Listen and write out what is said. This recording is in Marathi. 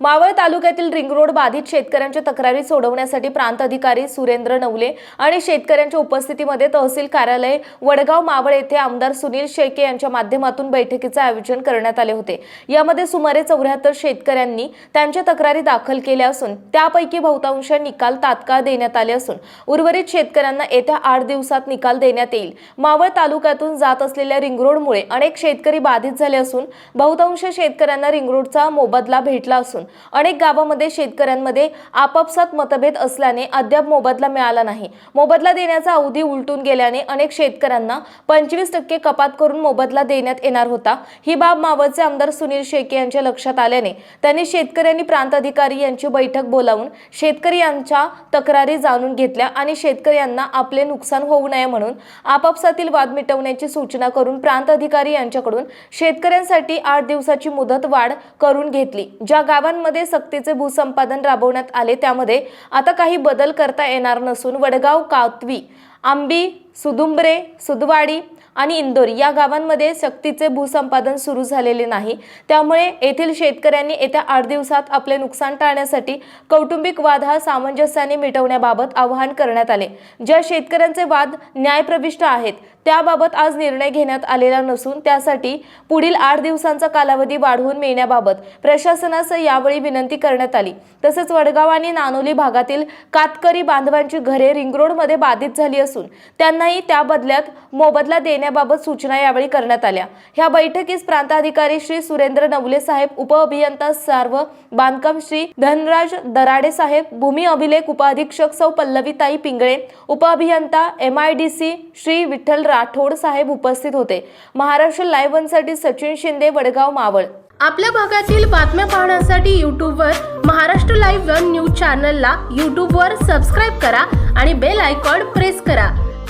मावळ तालुक्यातील रिंग रोड बाधित शेतकऱ्यांच्या तक्रारी सोडवण्यासाठी प्रांत अधिकारी सुरेंद्र नवले आणि शेतकऱ्यांच्या उपस्थितीमध्ये तहसील कार्यालय वडगाव मावळ येथे आमदार सुनील शेळके यांच्या माध्यमातून बैठकीचे आयोजन करण्यात आले होते. यामध्ये सुमारे चौऱ्याहत्तर शेतकऱ्यांनी त्यांच्या तक्रारी दाखल केल्या असून त्यापैकी बहुतांश निकाल तात्काळ देण्यात आले असून उर्वरित शेतकऱ्यांना येत्या आठ दिवसात निकाल देण्यात येईल. मावळ तालुक्यातून जात असलेल्या रिंग रोडमुळे अनेक शेतकरी बाधित झाले असून बहुतांश शेतकऱ्यांना रिंग रोडचा मोबदला भेटला असून अनेक गावामध्ये शेतकऱ्यांमध्ये आपापसात मतभेद असल्याने अद्याप मोबदला मिळाला नाही. मोबदला देण्याचा अवधी उलटून गेल्याने अनेक शेतकऱ्यांना पंचवीस टक्के कपात करून मोबदला देण्यात येणार होता. ही बाब मावळचे आमदार सुनील शेके यांच्या लक्षात आल्याने त्यांनी शेतकऱ्यांनी प्रांत अधिकारी यांची बैठक बोलावून शेतकरी यांच्या तक्रारी जाणून घेतल्या आणि शेतकऱ्यांना आपले नुकसान होऊ नये म्हणून आपापसातील वाद मिटवण्याची सूचना करून प्रांत अधिकारी यांच्याकडून शेतकऱ्यांसाठी आठ दिवसाची मुदत वाढ करून घेतली ज्या गावांमध्ये सक्तीचे भूसंपादन राबवण्यात आले. त्यामध्ये आता काही बदल करता येणार नसून वडगाव कातवी आंबी सुदुंबरे सुदवाडी आणि इंदोर या गावांमध्ये सक्तीचे भूसंपादन सुरू झालेले नाही. त्यामुळे येथील शेतकऱ्यांनी येत्या आठ दिवसात आपले नुकसान टाळण्यासाठी कौटुंबिक वाद हा सामंजस्याने मिटवण्याबाबत आवाहन करण्यात आले. ज्या शेतकऱ्यांचे वाद न्यायप्रविष्ट आहेत त्याबाबत आज निर्णय घेण्यात आलेला नसून त्यासाठी पुढील आठ दिवसांचा कालावधी वाढवून मिळण्याबाबत प्रशासनास यावेळी विनंती करण्यात आली. तसेच वडगाव आणि नानोली भागातील कातकरी बांधवांची घरे रिंगरोडमध्ये बाधित झाली असून त्यांनाही त्या बदल्यात मोबदला करण्याबाबत सूचना यावेळी करण्यात आल्या. ह्या बैठकीस प्रांताधिकारी श्री सुरेंद्र नवले साहेब उपअभियंता सार्व बांधकाम श्री धनराज दराडे साहेब भूमी अभिलेख उपअधीक्षक सौ पल्लवीताई पिंगळे उप अभियंता M I D C Shri Vitthal Rathod साहेब उपस्थित होते. महाराष्ट्र लाईव्ह वनसाठी सचिन शिंदे वडगाव मावळ. आपल्या भागातील बातम्या पाहण्यासाठी यूट्यूबवर महाराष्ट्र लाईव्ह वन न्यूज चॅनलला यूट्यूबवर सबस्क्राईब करा आणि बेल आयकॉन प्रेस करा.